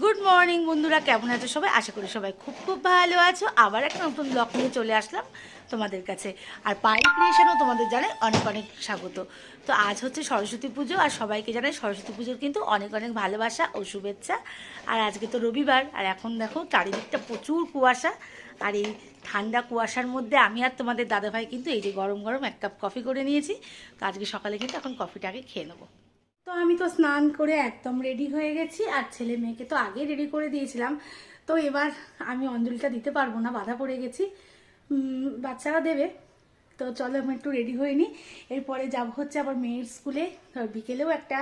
Good morning বন্ধুরা, কেমন আছো সবাই? আশা করি সবাই খুব খুব ভালো আছো। আবার একটা নতুন ব্লগ নিয়ে চলে আসলাম তোমাদের কাছে। আর পাই ক্রিয়েশনও তোমাদের জানাই অনেক অনেক স্বাগত। তো আজ হচ্ছে সরস্বতী পুজো, আর সবাইকে জানাই সরস্বতী পুজোর কিন্তু অনেক অনেক ভালোবাসা ও শুভেচ্ছা। আর আজকে তো রবিবার, আর এখন দেখো চারিদিকটা প্রচুর কুয়াশা। আর এই ঠান্ডা কুয়াশার মধ্যে আমি আর তোমাদের দাদাভাই কিন্তু এই যে গরম গরম এক কাপ কফি করে নিয়েছি। তো আজকে সকালে কিন্তু এখন কফিটাকে খেয়ে নেব। তো আমি তো স্নান করে একদম রেডি হয়ে গেছি, আর ছেলে মেয়েকে তো আগে রেডি করে দিয়েছিলাম। তো এবার আমি অঞ্জলিটা দিতে পারব না, বাধা পড়ে গেছি। বাচ্চারা দেবে। তো চলো আমি একটু রেডি হয়ে নিই। এরপরে যাব হচ্ছে আবার মেয়ের স্কুলে বিকেলেও একটা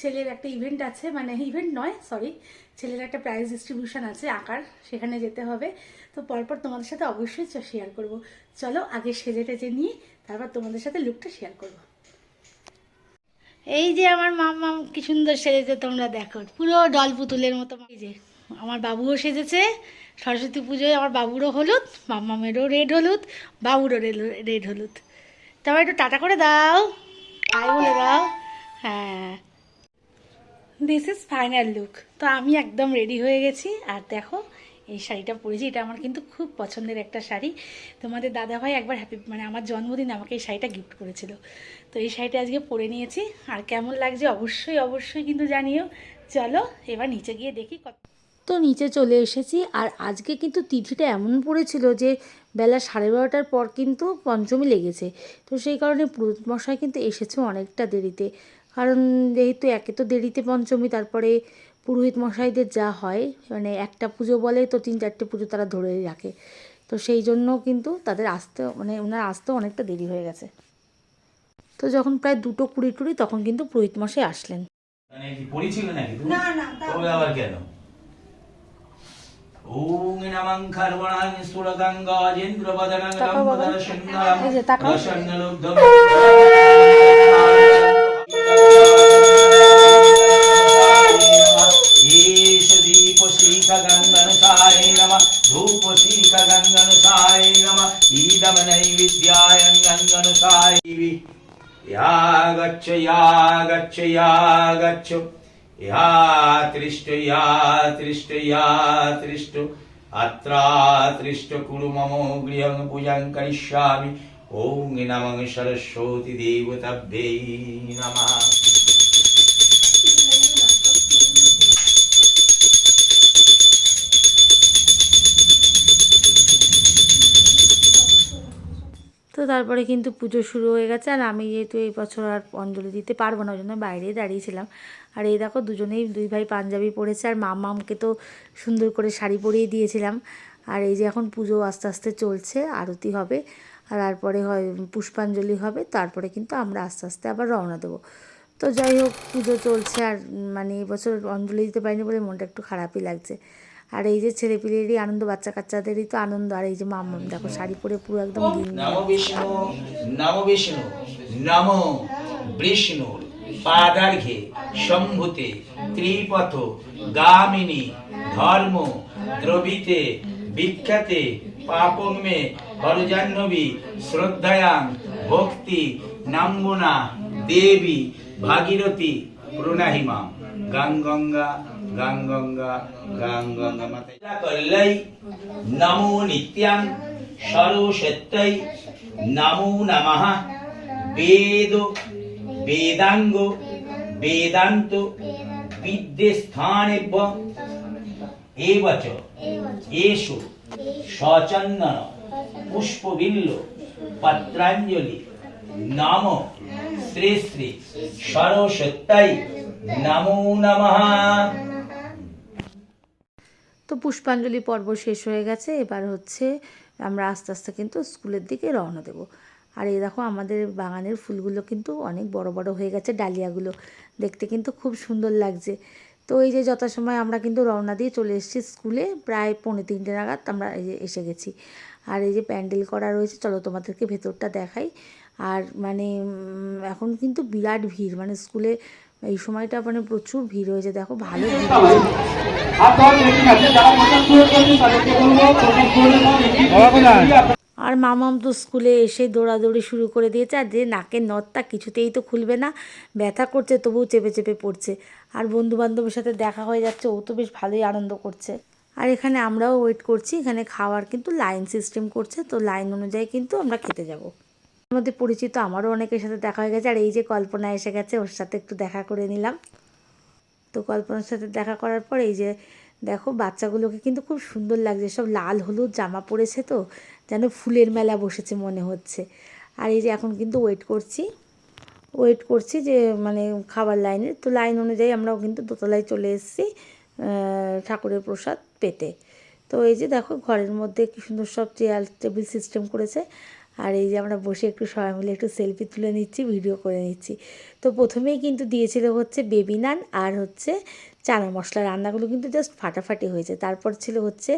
ছেলের একটা ইভেন্ট আছে মানে ইভেন্ট নয় সরি ছেলের একটা প্রাইজ ডিস্ট্রিবিউশন আছে আঁকার, সেখানে যেতে হবে। তো পরপর তোমাদের সাথে অবশ্যই শেয়ার করব। চলো আগে সেজে টেজে নিয়ে, তারপর তোমাদের সাথে লুকটা শেয়ার করব। এই যে আমার মাম্মা কি সুন্দর সেজেছে তোমরা দেখো। পুরো ডল পুতুলের মতো এই যে, আমার বাবুও সেজেছে। সরস্বতী পুজোয় আমার বাবুরও হলুদ, মাম্মামেরও রেড হলুদ, বাবুরও রেড হলুদ। তোমার একটু টাটা করে দাও। আই বলে দাও। হ্যাঁ। দিস ইজ ফাইনাল লুক তো আমি একদম রেডি হয়ে গেছি। আর দেখো, এই শাড়িটা পরেছি। এটা আমার কিন্তু খুব পছন্দের একটা শাড়ি। তোমাদের দাদাভাই একবার হ্যাপি মানে আমার জন্মদিন আমাকে এই শাড়িটা গিফট করেছিল। তো এই শাড়িটা আজকে পরে নিয়েছি। আর কেমন লাগছে অবশ্যই অবশ্যই কিন্তু জানিও। চলো, এবার নিচে গিয়ে দেখি কত তো নিচে চলে এসেছি। আর আজকে কিন্তু তিথিটা এমন পড়েছিল যে, বেলা সাড়ে বারোটার পর কিন্তু পঞ্চমী লেগেছে। তো সেই কারণে পুরোহিত মশাই কিন্তু এসেছে অনেকটা দেরিতে। কারণ যেহেতু একে তো দেরিতে পঞ্চমী, তারপরে পুরোহিত মশাইদের যা হয় মানে একটা পুজো বলে তো তিন চারটে পুজো তারা ধরেই রাখে। তো সেই জন্য কিন্তু তাদের আসতে মানে ওনার আসতেও অনেকটা দেরি হয়ে গেছে। তো যখন প্রায় দুটো কুড়ি টুড়ি তখন কিন্তু পুরোহিত মশাই আসলেন। মানে गच्छ या गच्छ या गच्छ या त्रिष्ट या त्रिष्ट या त्रिष्ट अत्रा त्रिष्ट कुरु मम गृहं पूजां करिष्यामि ॐ नमः सरस्वती देवताभ्यै नमः তো তারপরে কিন্তু পুজো শুরু হয়ে গেছে। আর আমি যেহেতু এই বছর আর অঞ্জলি দিতে পারব না, ওই জন্য বাইরেই দাঁড়িয়েছিলাম। আর এই দেখো দুজনেই দুই ভাই পাঞ্জাবি পরেছে, আর মামামকে তো সুন্দর করে শাড়ি পরিয়ে দিয়েছিলাম। আর এই যে এখন পুজো আস্তে আস্তে চলছে, আরতি হবে, আর তারপরে হয় পুষ্পাঞ্জলি হবে, তারপরে কিন্তু আমরা আস্তে আস্তে আবার রওনা দেবো। তো যাই হোক, পুজো চলছে, আর মানে এবছর অঞ্জলি দিতে পারিনি বলে মনটা একটু খারাপই লাগছে। আর এই যে ছেলেপিলেরই আনন্দ বাচ্চা কাচ্চাদেরই তো আনন্দ। আর এই যে মাম্মাম দেখো শাড়ি পরে পুরো একদম নমো বিষ্ণু নমো বিষ্ণু নমো বিষ্ণু পাদার্ঘে শম্ভুতে ত্রিপথ গামিনী ধর্ম দ্রবিতে বিখ্যাতে পাপং মে হরজাহ্নবী শ্রদ্ধায়াং ভক্তি নাম্বনা দেবী ভাগীরথী প্রণাহিমাম গাং গঙ্গা গাং গঙ্গা গাং গঙ্গা মাতা কল্লাই, নমো নিত্যাং সরস্বত্যই নমো নমঃ। বেদ, বেদাঙ্গ, বেদান্ত, বিদ্যেস্থানেভ্য। এবচ, এষু, সচন্দন, পুষ্পবিল্ল, পত্রাঞ্জলি, নম। শ্রী শ্রী সরস্বত্যই নমো নমঃ। তো পুষ্পাঞ্জলি পর্ব শেষ হয়ে গেছে। এবার হচ্ছে আমরা আস্তে আস্তে কিন্তু স্কুলের দিকে রওনা দেবো। আর এই দেখো আমাদের বাগানের ফুলগুলো কিন্তু অনেক বড় বড় হয়ে গেছে ডালিয়াগুলো। দেখতে কিন্তু খুব সুন্দর লাগছে। তো এই যে যথাসময় আমরা কিন্তু রওনা দিয়ে চলে এসেছি স্কুলে, প্রায় পৌনে তিনটে নাগাদ আমরা এই যে এসে গেছি। আর এই যে প্যান্ডেল করা রয়েছে, চলো তোমাদেরকে ভেতরটা দেখাই। আর মানে এখন কিন্তু বিরাট ভিড়। মানে স্কুলে এই সময়টা মানে প্রচুর ভিড় হয়েছে দেখো ভালো আর মামাম তো স্কুলে এসে দৌড়াদৌড়ি শুরু করে দিয়েছে আর যে নাকের নথটা কিছুতেই তো খুলবে না ব্যথা করছে তবুও চেপে চেপে পড়ছে। আর বন্ধু বান্ধবের সাথে দেখা হয়ে যাচ্ছে ও তো বেশ ভালোই আনন্দ করছে। আর এখানে আমরাও ওয়েট করছি এখানে খাওয়ার কিন্তু লাইন সিস্টেম করছে তো লাইন অনুযায়ী কিন্তু আমরা খেতে যাব। মধ্যে পরিচিত আমারও অনেকের সাথে দেখা হয়ে গেছে, আর এই যে কল্পনা এসে গেছে, ওর সাথে একটু দেখা করে নিলাম। তো কল্পনার সাথে দেখা করার পর এই যে দেখো বাচ্চাগুলোকে কিন্তু খুব সুন্দর লাগছে, সব লাল হলুদ জামা পরেছে তো, যেন ফুলের মেলা বসেছে মনে হচ্ছে। আর এই যে এখন কিন্তু ওয়েট করছি ওয়েট করছি যে মানে খাবার লাইনের, তো লাইন অনুযায়ী আমরাও কিন্তু দোতলায় চলে এসেছি ঠাকুরের প্রসাদ পেতে। তো এই যে দেখো ঘরের মধ্যে কি সুন্দর সব চেয়ার টেবিল সিস্টেম করেছে আর এই যে আমরা বসে একটু সবাই মিলে একটু সেলফি তুলে নিচ্ছি ভিডিও করে নিচ্ছি। তো প্রথমেই কিন্তু দিয়েছিল হচ্ছে বেবি নান আর হচ্ছে চানা মশলা রান্নাগুলো কিন্তু জাস্ট ফাটাফাটি হয়েছে। তারপর ছিল হচ্ছে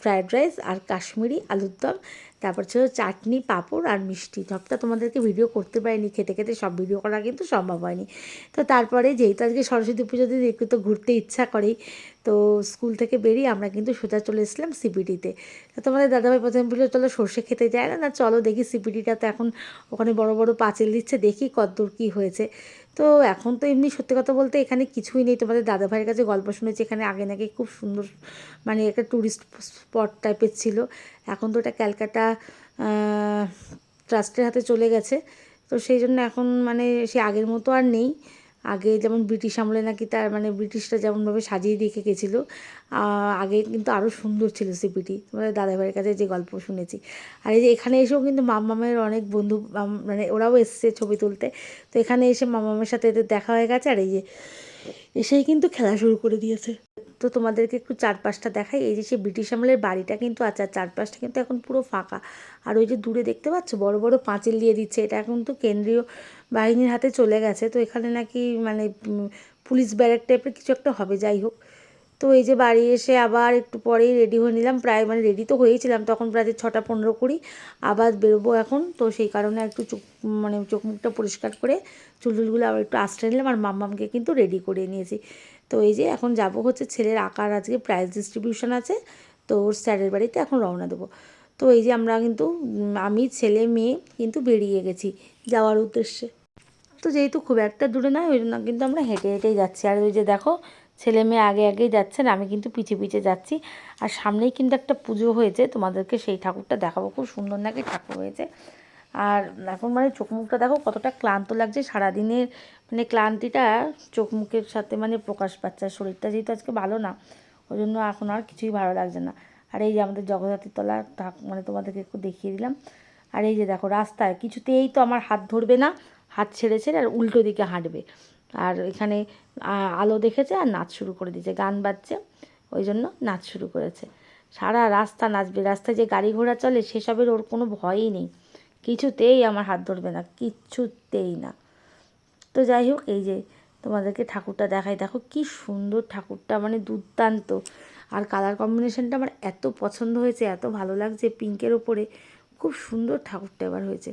ফ্রায়েড রাইস আর কাশ্মীরি আলুর দম। তারপর ছিল চাটনি, পাঁপড় আর মিষ্টি। সবটা তোমাদেরকে ভিডিও করতে পারিনি, খেতে খেতে সব ভিডিও করা কিন্তু সম্ভব হয়নি। তো তারপরে যেহেতু আজকে সরস্বতী পুজো দিন একটু তো ঘুরতে ইচ্ছা করেই, তো স্কুল থেকে বেরিয়ে আমরা কিন্তু সোজা চলে এসেছিলাম সিপিডিতে তো। তোমাদের দাদাভাই প্রথমে বলল, চলো সর্ষে খেতে যায় না? না, চলো দেখি সিপিডিটা তো এখন ওখানে বড় বড় পাঁচিল দিচ্ছে, দেখি কতদূর কী হয়েছে। তো এখন তো এমনি সত্যি কথা বলতে এখানে কিছুই নেই। তোমাদের দাদাভাইয়ের কাছে গল্প শুনেছি, এখানে আগে নাকি খুব সুন্দর মানে একটা ট্যুরিস্ট স্পট টাইপের ছিল। এখন তো এটা ক্যালকাটা ট্রাস্টের হাতে চলে গেছে। তো সেই জন্য এখন মানে সে আগের মতো আর নেই। আগে যেমন ব্রিটিশ আমলে নাকি তার মানে ব্রিটিশরা যেমনভাবে সাজিয়ে রেখে গেছিল আগে কিন্তু আরও সুন্দর ছিল সিপিটি মানে দাদাভাইয়ের কাছে যে গল্প শুনেছি। আর এই যে এখানে এসেও কিন্তু মামামের অনেক বন্ধু মানে ওরাও এসছে ছবি তুলতে। তো এখানে এসে মামামের সাথে এদের দেখা হয়ে গেছে, আর এই যে এসেই কিন্তু খেলা শুরু করে দিয়েছে। তো তোমাদেরকে একটু চারপাশটা দেখাই। এই যে সে ব্রিটিশ আমলের বাড়িটা কিন্তু আছে, আর চারপাশটা কিন্তু এখন পুরো ফাঁকা। আর ওই যে দূরে দেখতে পাচ্ছ, বড় বড় পাঁচিল দিয়ে দিচ্ছে। এটা এখন তো কেন্দ্রীয় বাহিনীর হাতে চলে গেছে। তো এখানে নাকি মানে পুলিশ ব্যারেক টাইপের কিছু একটা হবে, যাই হোক। তো এই যে বাড়ি এসে আবার একটু পরেই রেডি হয়ে নিলাম। প্রায় মানে রেডি তো হয়েছিলাম, তখন প্রায় ছটা পনেরো কুড়ি আবার বেরোবো এখন। তো সেই কারণে একটু চোখ মানে চোখ মুখটা পরিষ্কার করে চুল টুলগুলো আবার একটু আশ্রয় নিলাম। আর মাম্মামকে কিন্তু রেডি করে নিয়েছি। তো এই যে এখন যাব হচ্ছে ছেলের আঁকার আজকে প্রাইজ ডিস্ট্রিবিউশন আছে, তো ওর স্যারের বাড়িতে এখন রওনা দেবো। তো এই যে আমরা কিন্তু আমি, ছেলে, মেয়ে কিন্তু বেরিয়ে গেছি যাওয়ার উদ্দেশ্যে। তো যেহেতু খুব একটা দূরে নয়, ওই জন্য কিন্তু আমরা হেঁটে হেঁটেই যাচ্ছি। আর ওই যে দেখো, ছেলে, মেয়ে আগে আগেই যাচ্ছেন, আমি কিন্তু পিছে পিছে যাচ্ছি। আর সামনেই কিন্তু একটা পুজো হয়েছে, তোমাদেরকে সেই ঠাকুরটা দেখাবো। খুব সুন্দর নাকি ঠাকুর হয়েছে। আর এখন মানে চোখ মুখটা দেখো কতটা ক্লান্ত লাগছে। সারাদিনের মানে ক্লান্তিটা চোখ মুখের সাথে মানে প্রকাশ পাচ্ছে আর শরীরটা যেহেতু আজকে ভালো না, ওই জন্য এখন আর কিছুই ভালো লাগছে না। আর এই যে আমাদের জগদ্ধাত্রী তলা মানে তোমাদেরকে একটু দেখিয়ে দিলাম। আর এই যে দেখো রাস্তায় কিছুতেই তো আমার হাত ধরবে না, হাত ছেড়ে ছেড়ে আর উল্টো দিকে হাঁটবে। আর এখানে আলো দেখেছে আর নাচ শুরু করে দিয়েছে, গান বাজছে, ওই জন্য নাচ শুরু করেছে। সারা রাস্তা নাচবে, রাস্তায় যে গাড়ি ঘোড়া চলে সেসবের ওর কোনো ভয়ই নেই। কিছুতেই আমার হাত ধরবে না কিচ্ছুতেই না। তো যাই হোক, এই যে তোমাদেরকে ঠাকুরটা দেখাই, দেখো কি সুন্দর ঠাকুরটা মানে দুর্দান্ত। আর কালার কম্বিনেশনটা আমার এত পছন্দ হয়েছে, এত ভালো লাগছে পিঙ্কের ওপরে খুব সুন্দর ঠাকুরটা এবার হয়েছে।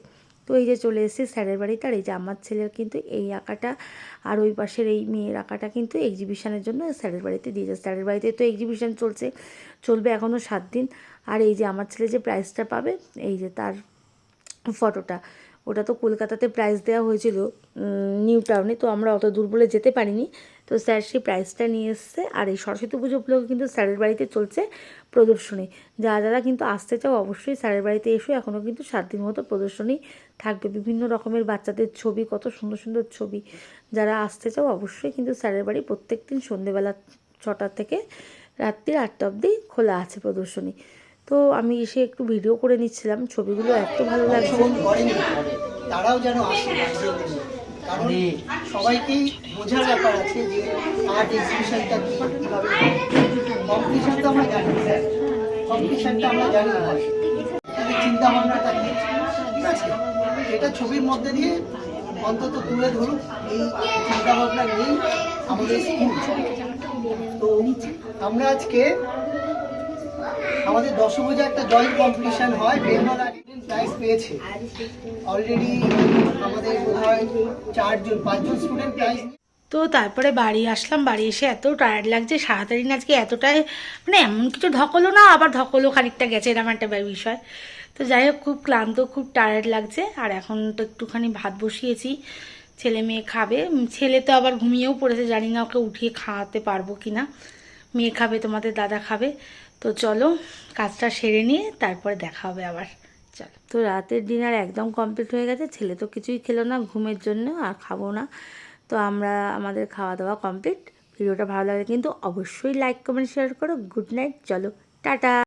তো এই যে চলে এসেছে স্যারের বাড়িতে, আর এই যে আমার ছেলের কিন্তু এই আঁকাটা, আর ওই পাশের এই মেয়ের আঁকাটা কিন্তু এক্সিবিশনের জন্য স্যারের বাড়িতে দিয়ে দিয়েছে স্যারের বাড়িতে তো এক্সিবিশন চলছে, চলবে এখনও সাত দিন। আর এই যে আমার ছেলে যে প্রাইজটা পাবে, এই যে তার ফটোটা। ওটা তো কলকাতাতে প্রাইজ দেওয়া হয়েছিল নিউ টাউনে তো আমরা অত দূর বলে যেতে পারিনি। তো স্যার সেই প্রাইজটা নিয়ে এসছে, আর এই সরস্বতী পুজো উপলক্ষে কিন্তু স্যারের বাড়িতে চলছে প্রদর্শনী। যারা যারা কিন্তু আসতে চাও, অবশ্যই স্যারের বাড়িতে এসো এখনও কিন্তু সাত দিন মতো প্রদর্শনী থাকবে। বিভিন্ন রকমের বাচ্চাদের ছবি, কত সুন্দর সুন্দর ছবি। যারা আসতে চাও, অবশ্যই কিন্তু স্যারের বাড়ি প্রত্যেক দিন সন্ধেবেলা ছটা থেকে রাত্রির আটটা অবধি খোলা আছে প্রদর্শনী। তো আমি এসে একটু ভিডিও করে নিচ্ছিলাম। ছবিগুলো এত ভালো লাগছে। করেনি তারাও যেন আসে কারণ সবাইকেই বোঝার ব্যাপার আছে যে আর্ট এক্সিবিশনটা কীভাবে কম্পিটিশন তো আমরা জানি কম্পিটিশনটা আমরা জানি হয় চিন্তা ভাবনাটা ঠিক আছে? এটা ছবির মধ্যে দিয়ে অন্তত তুলে ধরুক এই চিন্তা ভাবনা নিয়েই আমাদের স্কুল তো আমরা আজকে আমাদের দশভুজা একটা জয়েন্ট কম্পিটিশন হয় বেঙ্গল প্রাইজ পেয়েছে। অলরেডি আমাদের চারজন, পাঁচজন স্টুডেন্ট প্রাইজ তো তারপরে বাড়ি আসলাম, বাড়ি এসে এত টায়ার্ড লাগছে, সারাদিন আজকে এতটাই মানে এমন কিছু ধকলো না, আবার ধকলো খানিকটা গেছে, এরকম একটা বিষয়। তো যাই হোক, খুব ক্লান্ত, খুব টায়ার্ড লাগছে, আর এখন তো একটুখানি ভাত বসিয়েছি, ছেলে মেয়ে খাবে। ছেলে তো আবার ঘুমিয়েও পড়েছে, জানি না ওকে উঠিয়ে খাওয়াতে পারব কি না মেয়ে খাবে, তোমাদের দাদা খাবে। তো চলো, কাজটা সেরে নিয়ে তারপরে দেখা হবে আবার। চলো। তো রাতের ডিনার একদম কমপ্লিট হয়ে গেছে, ছেলে তো কিছুই খেলো না, ঘুমের জন্য আর খাব না। তো আমরা, আমাদের খাওয়া দাওয়া কমপ্লিট। ভিডিওটা ভালো লাগে কিন্তু অবশ্যই লাইক কমেন্ট শেয়ার করো। গুড নাইট চলো, টাটা।